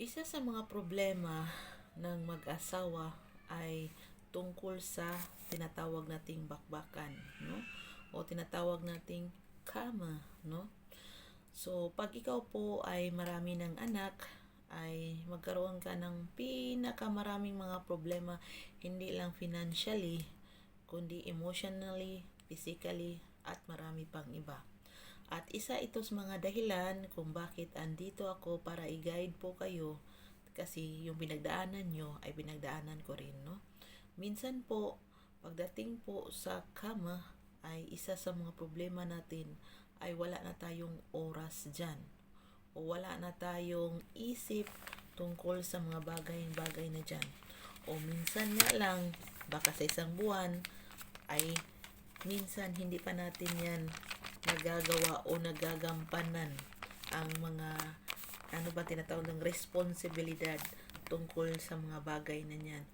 Isa sa mga problema ng mag-asawa ay tungkol sa tinatawag nating bakbakan, no? O tinatawag nating kama, no? So, pag ikaw po ay marami ng anak, ay magkaroon ka ng pinakamaraming mga problema, hindi lang financially, kundi emotionally, physically, at marami pang iba. At isa ito sa mga dahilan kung bakit andito ako para i-guide po kayo kasi yung pinagdaanan nyo ay pinagdaanan ko rin, no? Minsan po, pagdating po sa kama ay isa sa mga problema natin ay wala na tayong oras dyan o wala na tayong isip tungkol sa mga bagay-bagay na dyan. O minsan nga lang, baka sa isang buwan, ay minsan hindi pa natin yan nagagawa o nagagampanan ang mga ano ba tinatawag ng responsibilidad tungkol sa mga bagay na yan.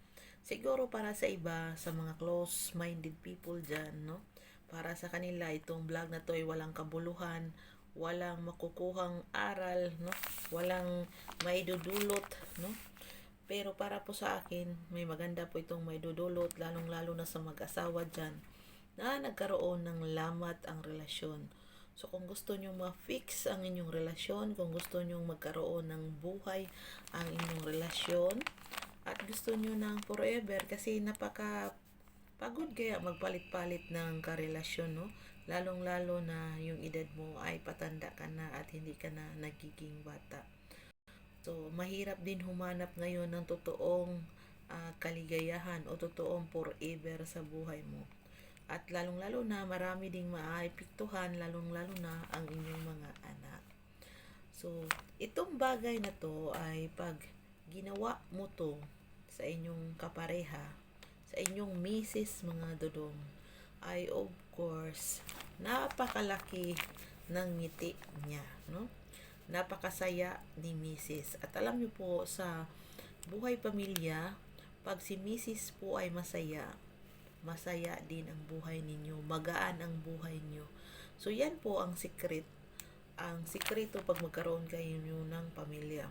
Siguro para sa iba, sa mga close-minded people dyan, no? Para sa kanila, itong vlog na to ay walang kabuluhan, walang makukuhang aral, no? Walang maidudulot, no? Pero para po sa akin, may maganda po itong maidudulot, lalong-lalo na sa mag-asawa dyan, na nagkaroon ng lamat ang relasyon. So kung gusto nyo ma-fix ang inyong relasyon, kung gusto nyo magkaroon ng buhay ang inyong relasyon, at gusto nyo ng forever kasi napaka pagod kaya magpalit-palit ng karelasyon, no? Lalong-lalo na yung edad mo ay patanda ka na at hindi ka na nagiging bata. So, mahirap din humanap ngayon ng totoong ah, kaligayahan o totoong forever sa buhay mo. At lalong-lalo na marami ding maaapektuhan, lalong-lalo na ang inyong mga anak. So, itong bagay na to ay pag ginawa mo to sa inyong kapareha, sa inyong misis mga dodong, ay of course, napakalaki ng ngiti niya, no? Napakasaya ni misis. At alam niyo po sa buhay pamilya, pag si misis po ay masaya, masaya din ang buhay ninyo, magaan ang buhay niyo. So yan po ang secret. Ang sikreto pag magkaroon kayo ng pamilya.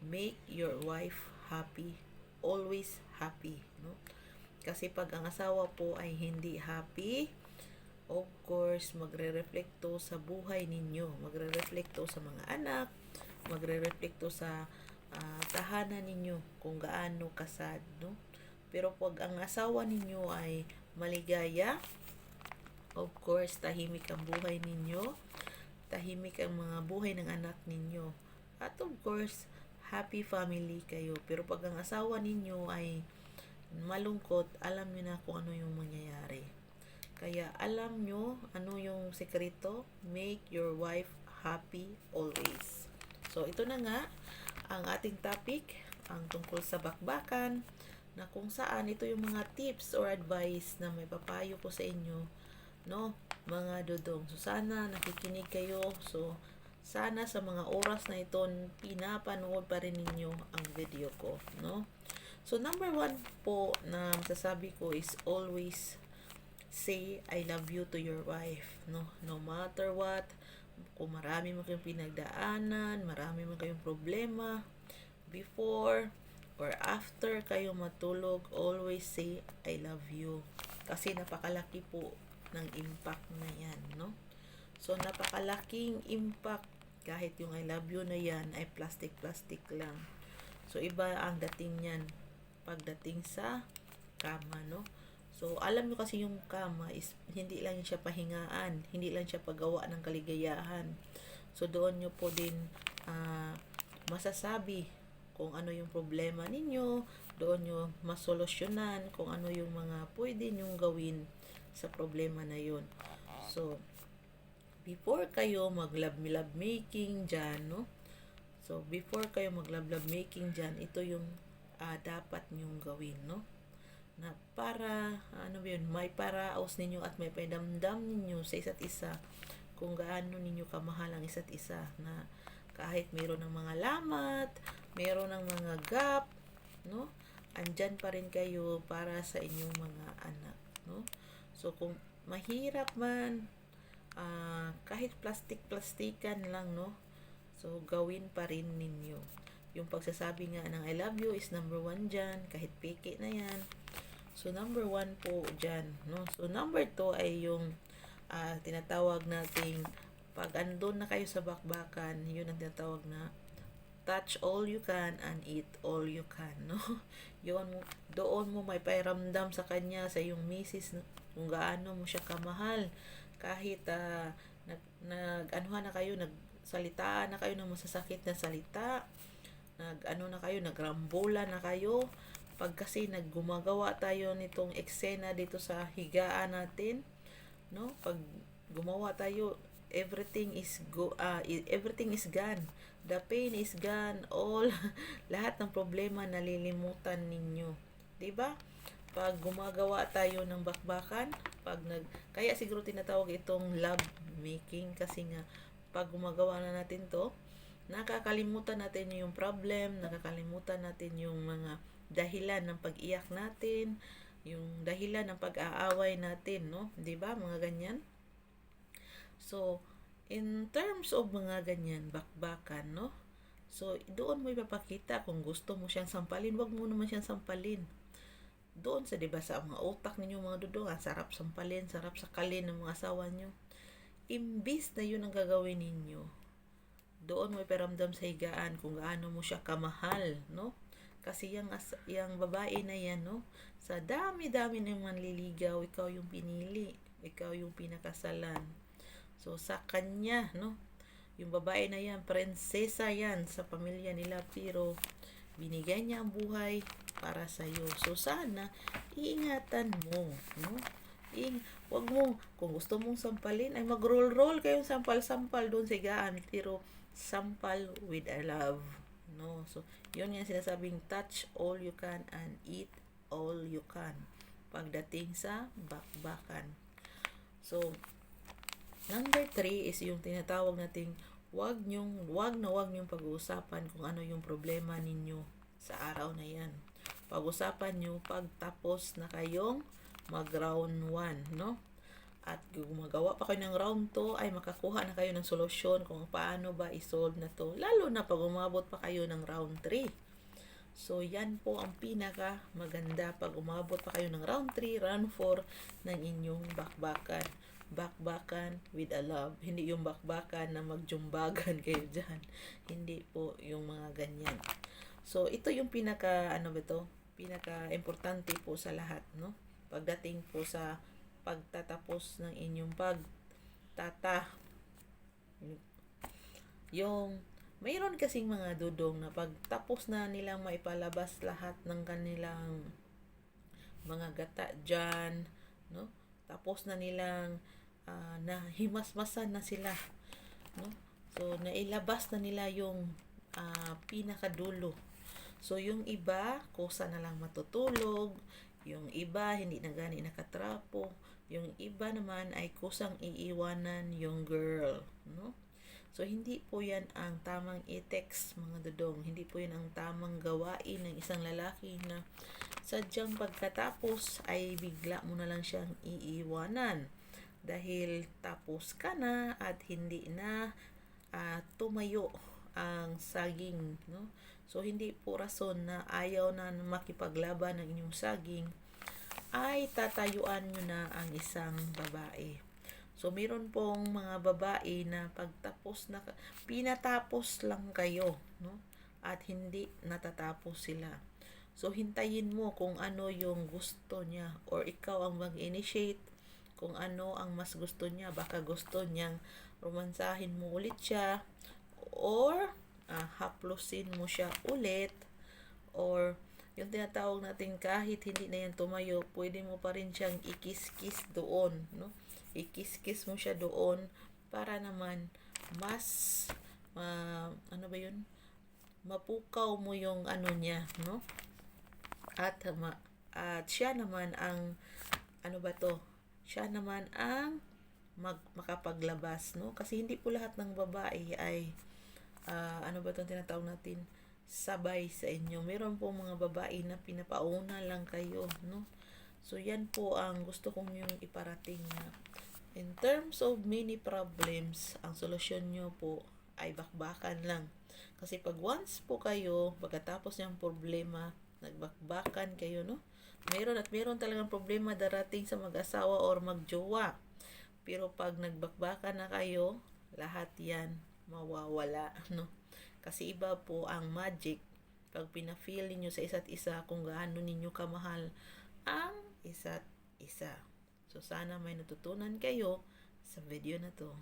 Make your wife happy, always happy, no? Kasi pag ang asawa po ay hindi happy, of course, magre-reflecto sa buhay ninyo, magre-reflecto sa mga anak, magre-reflecto sa ah, tahanan ninyo kung gaano kasad, no? Pero pag ang asawa ninyo ay maligaya, of course, tahimik ang buhay ninyo, tahimik ang mga buhay ng anak ninyo. At of course, happy family kayo. Pero pag ang asawa ninyo ay malungkot, alam niyo na kung ano yung mangyayari. Kaya alam nyo ano yung sekreto, make your wife happy always. So ito na nga ang ating topic, ang tungkol sa bakbakan, na kung saan ito yung mga tips or advice na may papayo ko sa inyo, no, mga dodong. So sana nakikinig kayo. So sana sa mga oras na ito pinapanood pa rin ninyo ang video ko, no? So number one po na masasabi ko is always say I love you to your wife, no? No matter what, kung marami mo kayong pinagdaanan, marami mo kayong problema, before or after kayo matulog, always say I love you. Kasi napakalaki po ng impact na yan, no? So, napakalaking impact kahit yung I love you na yan ay plastic-plastic lang. So, iba ang dating niyan pagdating sa kama, no? So, alam nyo kasi yung kama is hindi lang siya pahingaan, hindi lang siya paggawa ng kaligayahan. So, doon nyo po din ah, masasabi kung ano yung problema ninyo, doon nyo masolusyonan kung ano yung mga pwede nyong gawin sa problema na yun. So, before kayo mag-love-love making dyan, no? So, before kayo mag-love-love making dyan, ito yung ah, dapat nyong gawin, no? Na para, ano ba yun, may paraos ninyo at may paidamdam ninyo sa isa't isa kung gaano ninyo kamahal ang isa't isa na kahit mayroon ng mga lamat, mayroon ng mga gap, no? Andyan pa rin kayo para sa inyong mga anak, no? So, kung mahirap man, ah, kahit plastic-plastikan lang, no? So, gawin pa rin ninyo. yung pagsasabi nga ng I love you is number one dyan, kahit piki na yan. So, number one po dyan, no? So, number two ay yung ah, tinatawag nating pag andun na kayo sa bakbakan, yun ang tinatawag na touch all you can and eat all you can, no? Yun, doon mo may pairamdam sa kanya, sa yung misis, no? kung gaano mo siya kamahal. Kahit ah, nag, nag, anuhan na kayo, nagsalitaan na kayo ng masasakit na salita, nag, ano na kayo, nagrambola na kayo, pag kasi naggumagawa tayo nitong eksena dito sa higaan natin, no? Pag gumawa tayo, everything is go i- everything is gone. The pain is gone. All lahat ng problema nalilimutan ninyo. 'Di ba? Pag gumagawa tayo ng bakbakan, pag nag kaya siguro tinatawag itong love making kasi nga pag gumagawa na natin 'to, nakakalimutan natin yung problem, nakakalimutan natin yung mga dahilan ng pag-iyak natin, yung dahilan ng pag-aaway natin, no? 'Di ba? Mga ganyan. So, in terms of mga ganyan, bakbakan, no? So, doon mo ipapakita kung gusto mo siyang sampalin, wag mo naman siyang sampalin. Doon sa, di ba, sa mga utak ninyo mga dudong, ang sarap sampalin, sarap sakalin ng mga asawa nyo. Imbis na yun ang gagawin ninyo, doon mo iparamdam sa higaan kung gaano mo siya kamahal, no? Kasi yung, as, yung babae na yan, no? Sa dami-dami ng manliligaw, ikaw yung pinili. Ikaw yung pinakasalan. So, sa kanya, no? Yung babae na yan, prinsesa yan sa pamilya nila, pero binigay niya ang buhay para sa iyo. So, sana, iingatan mo, no? Ing, wag mo, kung gusto mong sampalin, ay mag-roll-roll kayong sampal-sampal doon sa higaan, pero sampal with a love, no? So, yun yung sinasabing touch all you can and eat all you can pagdating sa bakbakan. So, Number three is yung tinatawag nating wag nyong, wag na wag nyong pag-uusapan kung ano yung problema ninyo sa araw na yan. Pag-usapan nyo pagtapos na kayong mag round 1, no? At gumagawa pa kayo ng round 2 ay makakuha na kayo ng solusyon kung paano ba isolve na to. Lalo na pag umabot pa kayo ng round 3. So, yan po ang pinaka maganda pag umabot pa kayo ng round 3, round 4 ng inyong bakbakan bakbakan with a love. Hindi yung bakbakan na magjumbagan kayo dyan. Hindi po yung mga ganyan. So, ito yung pinaka, ano ba ito? Pinaka importante po sa lahat, no? Pagdating po sa pagtatapos ng inyong pagtata. Yung, mayroon kasing mga dudong na pagtapos na nilang maipalabas lahat ng kanilang mga gata dyan, no? Tapos na nilang uh, na himasmasan na sila no? So nailabas na nila yung uh, pinakadulo. So yung iba kusa na lang matutulog yung iba hindi na gani nakatrapo yung iba naman ay kusang iiwanan yung girl no? So, hindi po yan ang tamang i-text, mga dodong. Hindi po yan ang tamang gawain ng isang lalaki na sadyang pagkatapos ay bigla mo na lang siyang iiwanan dahil tapos ka na at hindi na uh, tumayo ang saging no? So hindi po rason na ayaw na makipaglaban ng inyong saging ay tatayuan nyo na ang isang babae. So meron pong mga babae na pagtapos na pinatapos lang kayo no? At hindi natatapos sila. So hintayin mo kung ano yung gusto niya or ikaw ang mag-initiate kung ano ang mas gusto niya. Baka gusto niyang romansahin mo ulit siya or uh, haplusin mo siya ulit or yung tinatawag natin kahit hindi na yan tumayo, pwede mo pa rin siyang ikis-kis doon, no? Ikis-kis mo siya doon para naman mas uh, ano ba yun? Mapukaw mo yung ano niya, no? At ma, at siya naman ang ano ba to? Siya naman ang mag, makapaglabas, no? Kasi hindi po lahat ng babae ay, uh, ano ba itong tinatawag natin, sabay sa inyo. Meron po mga babae na pinapauna lang kayo, no? So, yan po ang gusto kong yung iparating na in terms of many problems, ang solusyon nyo po ay bakbakan lang. Kasi pag once po kayo, pagkatapos niyang problema, nagbakbakan kayo, no? Meron at meron talagang problema darating sa mag-asawa or magjowa. Pero pag nagbakbakan na kayo, lahat yan mawawala, no? Kasi iba po ang magic pag pina-feel ninyo sa isa't isa kung gaano ninyo kamahal ang isa't isa. So sana may natutunan kayo sa video na to.